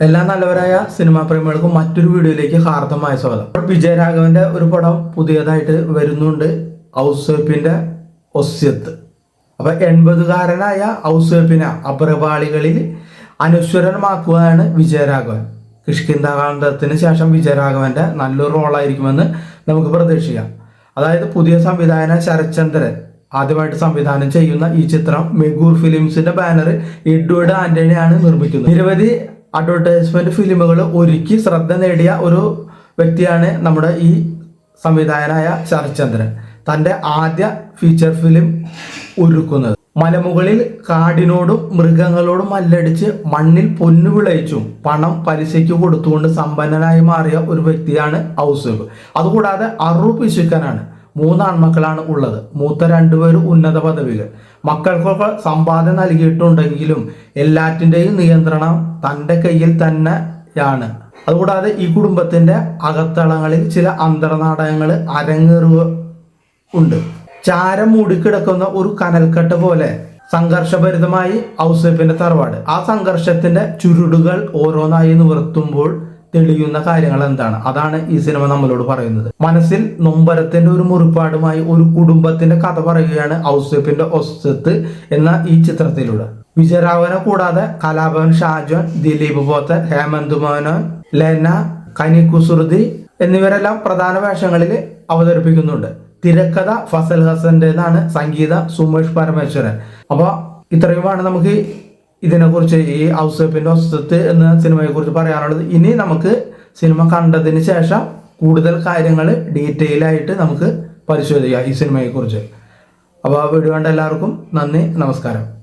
എല്ലാ നല്ലവരായ സിനിമാ പ്രേമികൾക്കും മറ്റൊരു വീഡിയോയിലേക്ക് ഹാർദമായ സ്വാഗതം. വിജയരാഘവന്റെ ഒരു പടം പുതിയതായിട്ട് വരുന്നുണ്ട്. ഔസേപ്പിന്റെ ഒസ്യത്ത്. അപ്പൊ എൺപതുകാരനായ ഔസേപ്പിനെ അപ്രപാളികളിൽ അനുശ്വരമാക്കുകയാണ് വിജയരാഘവൻ. കിഷ്കിന്താകാന്തത്തിന് ശേഷം വിജയരാഘവന്റെ നല്ലൊരു റോളായിരിക്കുമെന്ന് നമുക്ക് പ്രതീക്ഷിക്കാം. അതായത് പുതിയ സംവിധായകൻ ശരത്ചന്ദ്രൻ ആദ്യമായിട്ട് സംവിധാനം ചെയ്യുന്ന ഈ ചിത്രം മെഗൂർ ഫിലിംസിന്റെ ബാനർ എഡ്വേർഡ് ആന്റണിയാണ് നിർമ്മിക്കുന്നത്. നിരവധി അഡ്വർടൈസ്മെന്റ് ഫിലിമുകൾ ഒരുക്കി ശ്രദ്ധ നേടിയ ഒരു വ്യക്തിയാണ് നമ്മുടെ ഈ സംവിധായകനായ ശരത്ചന്ദ്രൻ. തന്റെ ആദ്യ ഫീച്ചർ ഫിലിം ഒരുക്കുന്നത്. മലമുകളിൽ കാടിനോടും മൃഗങ്ങളോടും മല്ലടിച്ച് മണ്ണിൽ പൊന്നു വിളയിച്ചും പണം പലിശയ്ക്ക് കൊടുത്തുകൊണ്ട് സമ്പന്നനായി മാറിയ ഒരു വ്യക്തിയാണ് ഔസഫ്. അതുകൂടാതെ അറു പിശുക്കനാണ്. മൂന്ന് ആൺമക്കളാണ് ഉള്ളത്. മൂത്ത രണ്ടുപേരും ഉന്നത പദവികൾ മക്കൾക്കൊക്കെ സമ്പാദ്യം നൽകിയിട്ടുണ്ടെങ്കിലും എല്ലാറ്റിന്റെയും നിയന്ത്രണം തന്റെ കയ്യിൽ തന്നെയാണ് അതുകൂടാതെ ഈ കുടുംബത്തിന്റെ അകത്തളങ്ങളിൽ ചില അന്തർനാടകങ്ങൾ അരങ്ങേറുക ഉണ്ട്. ചാരം മൂടിക്കിടക്കുന്ന ഒരു കനൽക്കെട്ട് പോലെ സംഘർഷഭരിതമായി ഔസേപ്പിന്റെ തറവാട്. ആ സംഘർഷത്തിന്റെ ചുരുടുകൾ ഓരോന്നായി നിവർത്തുമ്പോൾ തെളിയുന്ന കാര്യങ്ങൾ എന്താണ്? അതാണ് ഈ സിനിമ നമ്മളോട് പറയുന്നത്. മനസ്സിൽ നൊമ്പരത്തിന്റെ ഒരു മുറിപ്പാടുമായി ഒരു കുടുംബത്തിന്റെ കഥ പറയുകയാണ് ഔസഫിന്റെ ഒസ്സത്ത് എന്ന ഈ ചിത്രത്തിലൂടെ. വിജയരാഘവനെ കൂടാതെ കലാഭവൻ ഷാജോൻ ദിലീപ് പോത്തൻ ഹേമന്ത് മോഹനൻ ലെന കനി കുസൃതി എന്നിവരെല്ലാം പ്രധാന വേഷങ്ങളിൽ അവതരിപ്പിക്കുന്നുണ്ട്. തിരക്കഥ ഫസൽ ഹസന്റേതാണ് സംഗീത സുമേഷ് പരമേശ്വരൻ. അപ്പോൾ ഇത്രയുമാണ് നമുക്ക് ഇതിനെക്കുറിച്ച് ഈ ഔസേപ്പിന്റെ ഒസ്സത്ത് എന്ന സിനിമയെ കുറിച്ച് പറയാനുള്ളത് ഇനി നമുക്ക് സിനിമ കണ്ടതിന് ശേഷം കൂടുതൽ കാര്യങ്ങൾ ഡീറ്റെയിൽ ആയിട്ട് നമുക്ക് പരിശോധിക്കാം ഈ സിനിമയെക്കുറിച്ച്. അപ്പോൾ വീഡിയോ കണ്ട എല്ലാവർക്കും നന്ദി നമസ്കാരം.